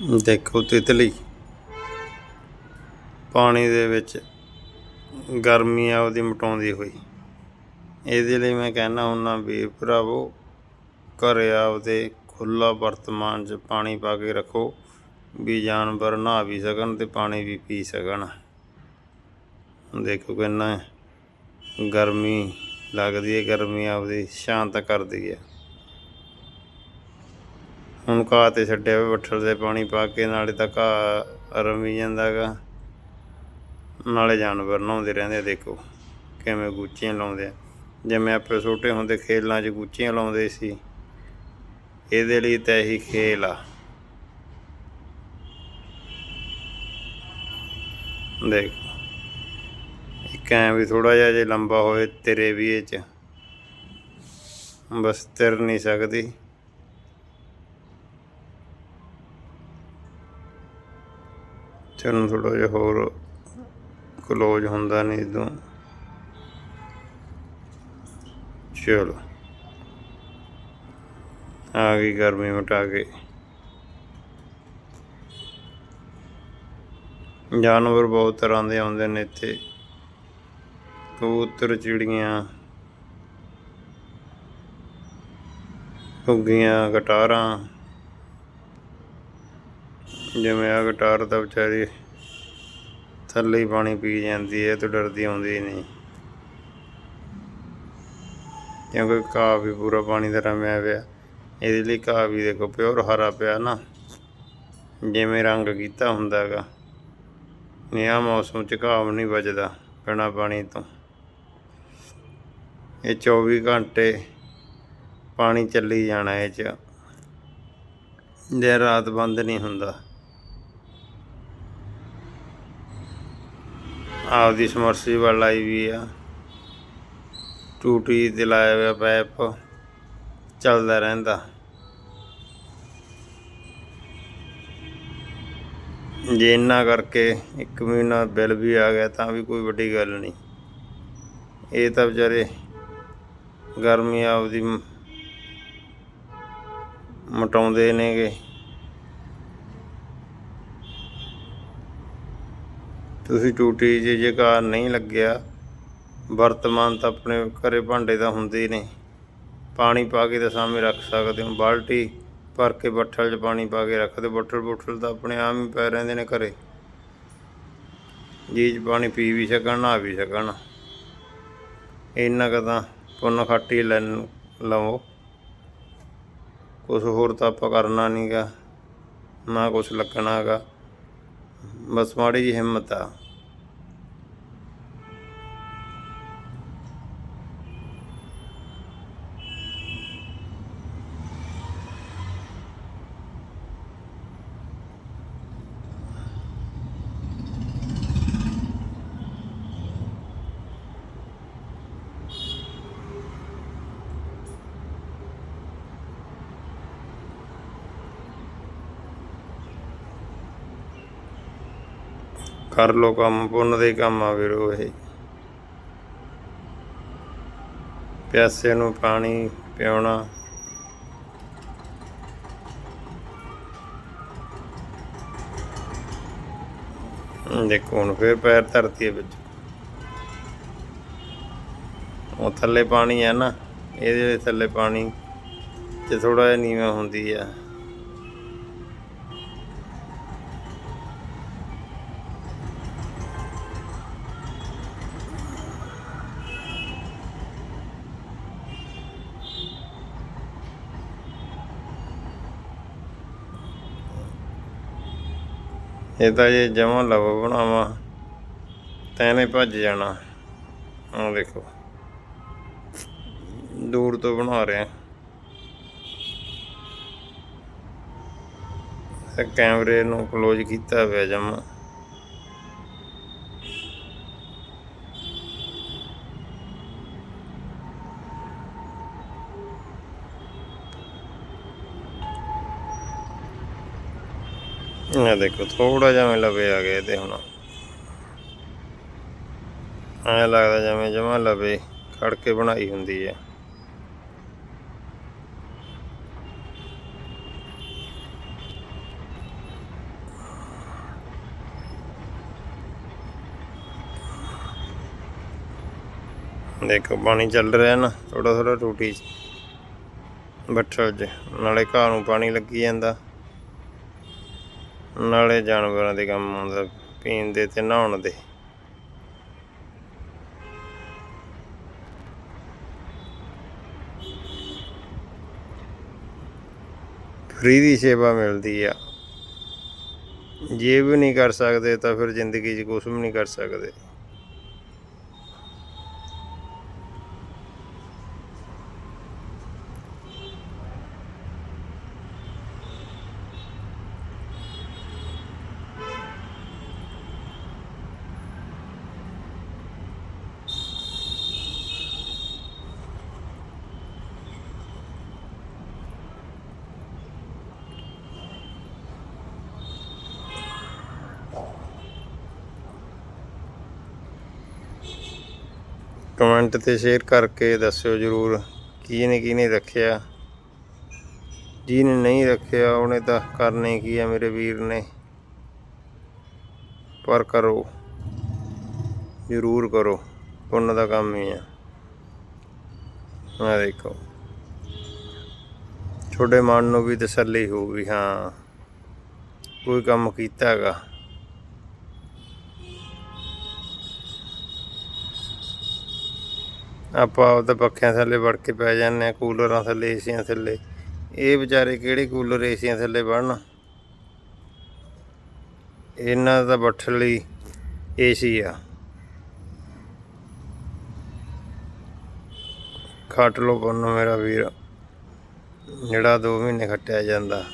ਦੇਖੋ ਤਿਤਲੀ ਪਾਣੀ ਦੇ ਵਿੱਚ ਗਰਮੀ ਆ ਉਹਦੀ ਮਟਾਉਂਦੀ ਹੋਈ। ਇਹਦੇ ਲਈ ਮੈਂ ਕਹਿਣਾ ਹੁੰਦਾ ਵੀਰ ਭਰਾਵੋ, ਘਰੇ ਆਪਦੇ ਖੁੱਲਾ ਵਰਤਮਾਨ 'ਚ ਪਾਣੀ ਪਾ ਕੇ ਰੱਖੋ ਵੀ ਜਾਨਵਰ ਨਹਾ ਵੀ ਸਕਣ ਤੇ ਪਾਣੀ ਵੀ ਪੀ ਸਕਣ। ਦੇਖੋ ਕਿੰਨਾ ਗਰਮੀ ਲੱਗਦੀ ਹੈ, ਗਰਮੀ ਆਪਦੀ ਸ਼ਾਂਤ ਕਰਦੀ ਹੈ। ਹੁਣ ਘਾਹ ਤੇ ਛੱਡਿਆ ਹੋਇਆ ਬੱਠਲ ਦੇ ਪਾਣੀ ਪਾ ਕੇ ਨਾਲੇ ਤਾਂ ਘਾਹ ਰਮੀ ਜਾਂਦਾ ਗਾ ਨਾਲੇ ਜਾਨਵਰ ਨਹਾਉਂਦੇ ਰਹਿੰਦੇ ਆ, ਦੇਖੋ ਕਿਵੇਂ ਗੁੱਚੀਆਂ ਲਾਉਂਦੇ ਆ। ਜਿਵੇਂ ਆਪੇ ਛੋਟੇ ਹੁੰਦੇ ਖੇਲਾਂ 'ਚ ਗੁੱਚੀਆਂ ਲਾਉਂਦੇ ਸੀ ਇਹਦੇ ਲਈ ਤਾਂ ਇਹੀ ਖੇਲ ਆ। ਦੇਖ ਇੱਕ ਐਂ ਵੀ ਥੋੜਾ ਜਿਹਾ ਜੇ ਲੰਬਾ ਹੋਵੇ ਤੇਰੇ ਵੀ ਇਹ 'ਚ ਬਸ ਤਿਰ ਨਹੀਂ ਸਕਦੀ। ਤੈਨੂੰ ਥੋੜਾ ਜਿਹਾ ਹੋਰ ਕਲੋਜ਼ ਹੁੰਦਾ ਨਹੀਂ ਇਦੋਂ। ਚਲੋ। ਆ ਗਈ ਗਰਮੀ ਮਟਾ ਕੇ ਜਾਨਵਰ ਬਹੁਤ ਤਰ੍ਹਾਂ ਦੇ ਆਉਂਦੇ ਨੇ ਇੱਥੇ। ਕਬੂਤਰ, ਚਿੜੀਆਂ, ਘੁੱਗੀਆਂ ਗਟਾਰਾਂ ਜਿਵੇਂ ਆ ਗਟਾਰ ਤਾਂ ਵਿਚਾਰੀ ਥੱਲੇ ਹੀ ਪਾਣੀ ਪੀ ਜਾਂਦੀ ਹੈ ਤੇ ਡਰਦੀ ਆਉਂਦੀ ਨਹੀਂ। ਕਿਉਂਕਿ ਘਾਹ ਵੀ ਪੂਰਾ ਪਾਣੀ ਦਾ ਰਮਿਆ ਪਿਆ ਇਹਦੇ ਲਈ ਘਾਹ ਵੀ ਦੇਖੋ ਪਿਓਰ ਹਰਾ ਪਿਆ ਨਾ। ਜਿਵੇਂ ਰੰਗ ਕੀਤਾ ਹੁੰਦਾ ਹੈਗਾ। ਨਿਆ ਮੌਸਮ ਚ ਘਾਹ ਵੀ ਨਹੀਂ ਬਚਦਾ ਬਿਨਾਂ ਪਾਣੀ ਤੋਂ। ਇਹ 24 ਘੰਟੇ ਪਾਣੀ ਚੱਲੀ ਜਾਣਾ ਇਹ ਚ। ਦਿਨ ਰਾਤ ਬੰਦ ਨਹੀਂ ਹੁੰਦਾ। ਆਪਦੀ ਸਮਰਸੀਬਲ ਲਾਈ ਵੀ ਆ। ਟੂਟੀ ਤੇ ਲਾਇਆ ਹੋਇਆ ਪਾਈਪ ਚੱਲਦਾ ਰਹਿੰਦਾ। ਜੇ ਇੰਨਾ ਕਰਕੇ ਇੱਕ ਮਹੀਨਾ ਬਿੱਲ ਵੀ ਆ ਗਿਆ ਤਾਂ ਵੀ ਕੋਈ ਵੱਡੀ ਗੱਲ ਨਹੀਂ। ਇਹ ਤਾਂ ਵਿਚਾਰੇ ਗਰਮੀ ਆਪਦੀ ਮ- ਮਟਾਉਂਦੇ ਨੇਗੇ। ਤੁਸੀਂ ਟੂਟੀ 'ਚ ਜੇ ਘਰ ਨਹੀਂ ਲੱਗਿਆ। ਵਰਤਮਾਨ ਤਾਂ ਆਪਣੇ ਘਰੇ ਭਾਂਡੇ ਤਾਂ ਹੁੰਦੇ ਹੀ ਨੇ। ਪਾਣੀ ਪਾ ਕੇ ਤਾਂ ਸਾਹਮਣੇ ਰੱਖ ਸਕਦੇ ਹੋ। ਬਾਲਟੀ ਭਰ ਕੇ ਬੱਠਲ 'ਚ ਪਾਣੀ ਪਾ ਕੇ ਰੱਖਦੇ ਬੱਠਲ ਬੁੱਠਲ ਤਾਂ ਆਪਣੇ ਆਮ ਹੀ ਪੈ ਰਹਿੰਦੇ ਨੇ ਘਰੇ। ਜੀ 'ਚ ਪਾਣੀ ਪੀ ਵੀ ਸਕਣ, ਨਹਾ ਵੀ ਸਕਣ। ਇੰਨਾ ਕੁ ਤਾਂ ਪੁੰਨ ਖਾਟੀ ਲੈ ਲਵੋ। ਕੁਛ ਹੋਰ ਤਾਂ ਆਪਾਂ ਕਰਨਾ ਨਹੀਂਗਾ ਨਾ ਕੁਛ ਲੱਗਣਾ ਹੈਗਾ। ਬਸ ਮਾੜੀ ਜਿਹੀ ਹਿੰਮਤ ਆ। ਕਰ ਲੋ ਕੰਮ, ਪੁੰਨ ਦੇ ਹੀ ਕੰਮ ਆ ਵੀਰੋ ਇਹ। ਪਿਆਸੇ ਨੂੰ ਪਾਣੀ ਪਿਉਣਾ। ਦੇਖੋ ਹੁਣ ਫੇਰ ਪੈਰ ਧਰਤੀ ਹੈ ਵਿੱਚ। ਉਹ ਥੱਲੇ ਪਾਣੀ ਹੈ ਨਾ, ਇਹਦੇ ਥੱਲੇ ਪਾਣੀ ਤੇ ਥੋੜਾ ਜਿਹਾ ਨੀਵਾ ਹੁੰਦੀ ਆ। ਇਹ ਤਾਂ ਜੇ ਜਮਾਂ ਲਵ ਬਣਾਵਾਂ, ਤਾਂ ਇਹਨੇ ਭੱਜ ਜਾਣਾ। ਆਹ ਦੇਖੋ। ਦੂਰ ਤੋਂ ਬਣਾ ਰਿਹਾ। ਕੈਮਰੇ ਨੂੰ ਕਲੋਜ਼ ਕੀਤਾ ਹੋਇਆ ਜਮਾ। ਇਹ ਦੇਖੋ ਥੋੜਾ ਜਿਹਾ ਲਵੇ ਆ ਗਏ ਤੇ ਹੁਣ। ਐ ਲੱਗਦਾ ਜਿਵੇਂ ਜਮਾ ਲਵੇ ਖੜ ਕੇ ਬਣਾਈ ਹੁੰਦੀ ਹੈ। ਦੇਖੋ, ਪਾਣੀ ਚੱਲ ਰਿਹਾ ਨਾ ਥੋੜਾ ਥੋੜਾ ਟੂਟੀ ਬੱਠਲ 'ਚ, ਨਾਲੇ ਘਾਹ ਨੂੰ ਪਾਣੀ ਲੱਗੀ ਜਾਂਦਾ। ਨਾਲੇ ਜਾਨਵਰਾਂ ਦੇ ਕੰਮ ਆਉਂਦਾ, ਪੀਣ ਦੇ ਤੇ ਨਹਾਉਣ ਦੇ। ਫ੍ਰੀ ਦੀ ਸੇਵਾ ਮਿਲਦੀ ਆ। ਜੇ ਵੀ ਨਹੀਂ ਕਰ ਸਕਦੇ ਤਾਂ ਫਿਰ ਜ਼ਿੰਦਗੀ 'ਚ ਕੁਝ ਵੀ ਨਹੀਂ ਕਰ ਸਕਦੇ। ਕਮੈਂਟ ਤੇ ਸ਼ੇਅਰ ਕਰਕੇ ਦੱਸਿਓ ਜਰੂਰ ਕਿਹਨੇ ਕਿਹਨੇ ਰੱਖਿਆ। ਜਿਹਨੇ ਨਹੀਂ ਰੱਖਿਆ, ਉਹਨੇ ਤਾਂ ਕਰਨੇ ਕੀ ਆ ਮੇਰੇ ਵੀਰ ਨੇ। ਪਰ ਕਰੋ। ਜਰੂਰ ਕਰੋ। ਪੁੰਨ ਦਾ ਕੰਮ ਹੀ ਆ। ਆ ਦੇਖੋ। ਤੁਹਾਡੇ ਮਨ ਨੂੰ ਵੀ ਤਸੱਲੀ ਹੋਊਗੀ, ਹਾਂ। ਕੋਈ ਕੰਮ ਕੀਤਾ ਹੈਗਾ ਆਪਾਂ ਉਹਦੇ ਪੱਖਿਆਂ ਥੱਲੇ ਵੜ ਕੇ ਪੈ ਜਾਂਦੇ ਆ ਕੂਲਰਾਂ ਥੱਲੇ, ਏਸੀਆਂ ਥੱਲੇ। ਇਹ ਵਿਚਾਰੇ ਕਿਹੜੇ ਕੂਲਰ, ਏਸੀਆਂ ਥੱਲੇ ਵੜਨ? ਇਹਨਾਂ ਦਾ ਬੱਠਲ ਲਈ ਏਸੀ ਆ। ਖੱਟ ਲੋ ਪੰਨ ਮੇਰਾ ਵੀਰ, ਜਿਹੜਾ 2 ਮਹੀਨੇ ਖੱਟਿਆ ਜਾਂਦਾ।